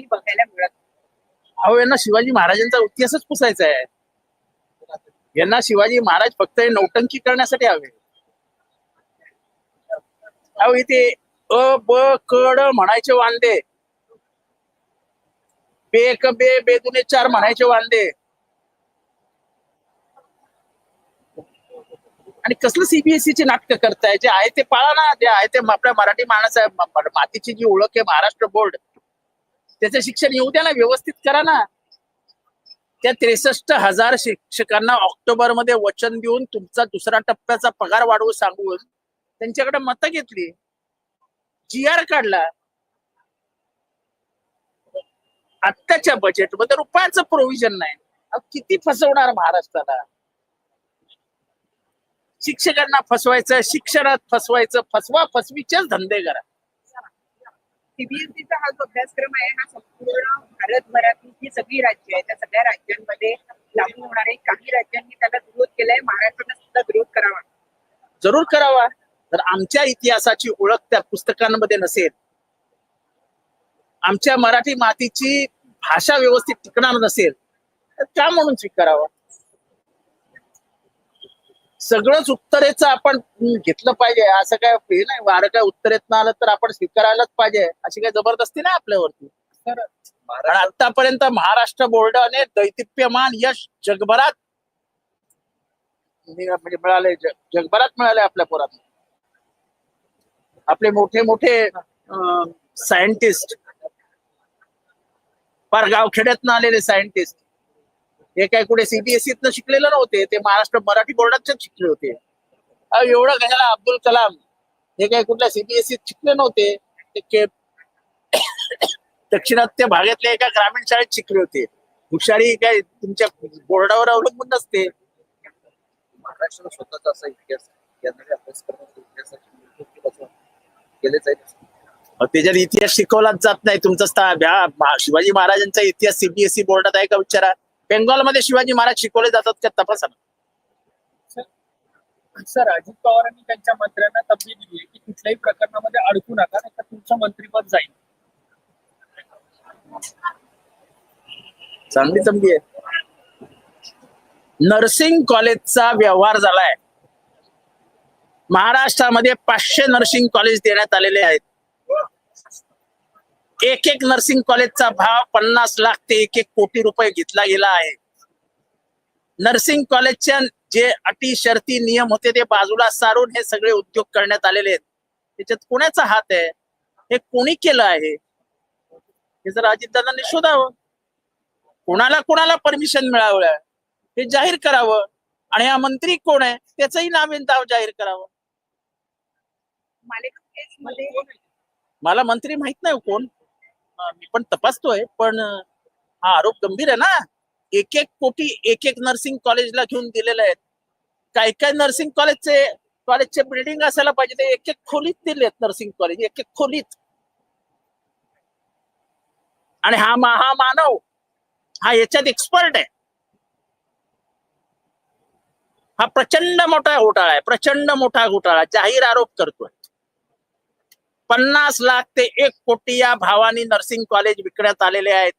कुठेही बघायला मिळत अहो यांना शिवाजी महाराजांचा इतिहासच पुसायचा आहे. यांना शिवाजी महाराज फक्त हे नौटंकी करण्यासाठी हवे. अहो इथे अ ब कड म्हणायचे वांदे. बे क बे बेदुने चार म्हणायचे वांदे. आणि कसलं सीबीएसई चे नाटक करताय? जे आहे ते पाळा ना जे आहे ते आपल्या मराठी माणस आहे मातीची जी ओळख आहे महाराष्ट्र बोर्ड. त्याचं शिक्षण येऊ द्या ना व्यवस्थित करा ना. त्या त्रेसष्ट हजार शिक्षकांना ऑक्टोबरमध्ये वचन देऊन तुमचा दुसरा टप्प्याचा पगार वाढवू सांगून त्यांच्याकडे मतं घेतली. जी आर काढला. आत्ताच्या बजेटमध्ये रुपयाचं प्रोव्हिजन नाही. किती फसवणार महाराष्ट्राला? शिक्षकांना फसवायचं शिक्षणात फसवायचं फसवा फसवीचेच धंदे करा. सीबीएसईचा हा जो अभ्यासक्रम आहे हा संपूर्ण भारतभरातील जी सगळी राज्य आहे त्या सगळ्या राज्यांमध्ये लागू होणार आहे काही राज्यांनी त्याला विरोध केलाय महाराष्ट्राने सुद्धा विरोध करावा. जरूर करावा. तर आमच्या इतिहासाची ओळख त्या पुस्तकांमध्ये नसेल. आमच्या मराठी मातीची भाषा व्यवस्थित टिकणार नसेल. तर त्या म्हणून स्वीकारावा. सगळंच उत्तरेचं आपण घेतलं पाहिजे. असं काय हे नाही वारं काय उत्तरेत आलं तर आपण स्वीकारायलाच पाहिजे. अशी काय जबरदस्ती नाही आपल्यावरती. आणि आतापर्यंत महाराष्ट्र बोर्डाने दैदिप्यमान यश जगभरात म्हणजे मिळाले जग- जगभरात मिळाले आपल्या पोरात. आपले मोठे मोठे सायंटिस्ट फार गावखेड्यातनं आलेले सायंटिस्ट हे काय कुठे सीबीएसईतनं शिकलेले नव्हते ते महाराष्ट्र मराठी बोर्डातच शिकले होते. एवढं कशाला अब्दुल कलाम. हे काय कुठल्या सीबीएसईत शिकले नव्हते दक्षिणात्य भागातल्या एका ग्रामीण शाळेत शिकले होते. हुशारी काय तुमच्या बोर्डावर अवलंबून नसते. महाराष्ट्राला स्वतःचा असा इतिहास अभ्यास त्याच्यात इतिहास शिकवलाच जात नाही तुमचा शिवाजी महाराजांचा इतिहास सीबीएसई बोर्डात आहे का विचारा. बेंगॉलमध्ये शिवाजी महाराज शिकवले जातात का तपासा. सर अजित पवारांनी त्यांच्या मंत्र्यांना तब्येत दिली आहे की कुठल्याही प्रकरणामध्ये अडकू नका नाही तर तुमचं मंत्रीपद जाईल. चांगली चांगली आहे. नर्सिंग कॉलेजचा व्यवहार झालाय. महाराष्ट्रामध्ये पाचशे नर्सिंग कॉलेज देण्यात आलेले आहेत. एक एक नर्सिंग कॉलेजचा भाव पन्नास लाख ते एक एक कोटी रुपये घेतला गेला आहे. नर्सिंग कॉलेजच्या जे अटी शर्ती नियम होते ते बाजूला सारून हे सगळे उद्योग करण्यात आलेले आहेत. त्याच्यात कोणाचा हात आहे? हे कोणी केलं आहे? हे जर अजितदादांनी शोधावं. कोणाला कोणाला परमिशन मिळावं? हे जाहीर करावं. आणि हा मंत्री कोण आहे? त्याचंही नाव नाव जाहीर करावं. मला मंत्री माहीत नाही कोण. अं, मी पण तपासतोय पण हा आरोप गंभीर आहे ना. एक एक कोटी एक एक नर्सिंग कॉलेजला घेऊन दिलेले आहेत. काय काय नर्सिंग कॉलेजचे कॉलेजचे बिल्डिंग असायला पाहिजे ते एक एक खोलीत दिलेत नर्सिंग कॉलेज एक एक खोलीत. आणि हा मा हा मानव हा याच्यात एक्सपर्ट आहे. हा प्रचंड मोठा घोटाळा आहे प्रचंड मोठा घोटाळा जाहीर आरोप करतोय. पन्नास लाख ते एक कोटी या भावानी नर्सिंग कॉलेज विकण्यात आलेले आहेत.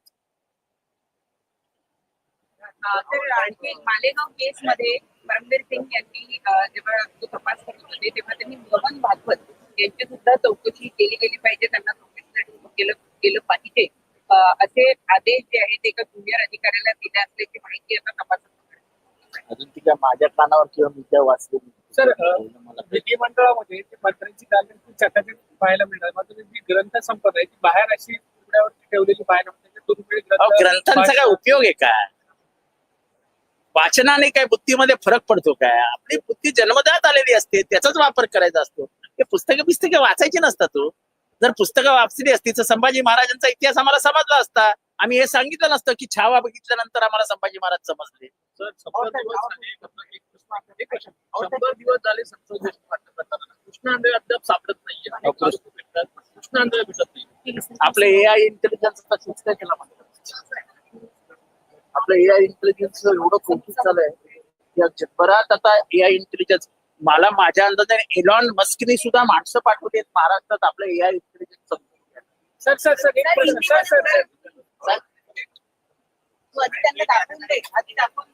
आणखी मालेगाव केस मध्ये परमवीर सिंग यांनी जेव्हा तो तपास करत होते तेव्हा त्यांनी मोहन भागवत यांची सुद्धा चौकशी केली गेली पाहिजे त्यांना चौकशीसाठी केलं केलं पाहिजे. असे आदेश जे आहेत एका ज्युनियर अधिकाऱ्याला दिले असल्याची माहिती आता तपासात अजून ती काय माझ्या कानावर किंवा मी काय वाचली. सर, विधिमंडळामध्ये मंत्र्यांची चकाचक पाहायला मिळणार. मात्र जी ग्रंथ संपदा आहे ती बाहेर अशी उघड्यावरती ठेवलेली पाहायला मिळते. दुर्मिळ ग्रंथांचा काय उपयोग आहे काय वाचनाने काय बुद्धीमध्ये फरक पडतो काय आपली बुद्धी जन्मदात आलेली असते त्याचाच वापर करायचा असतो. ते पुस्तकं पुस्तकं वाचायची नसतात तो जर पुस्तकं वाचली असती तर संभाजी महाराजांचा इतिहास आम्हाला समजला असता. आम्ही हे सांगितलं नसतं की छावा बघितल्यानंतर आम्हाला संभाजी महाराज समजले. सर, शंभर दिवस झाले एक प्रश्न आपलं ए आय इंटेलिजन्स केला आपलं ए आय इंटेलिजन्स एवढं कौतुक झालंय. जगभरात आता ए आय इंटेलिजन्स मला माझ्या अंदाजाने एलॉन मस्कने सुद्धा माणसं पाठवली आहेत महाराष्ट्रात आपलं A I intelligence sir sir sir sir sir sir आधी दाखवून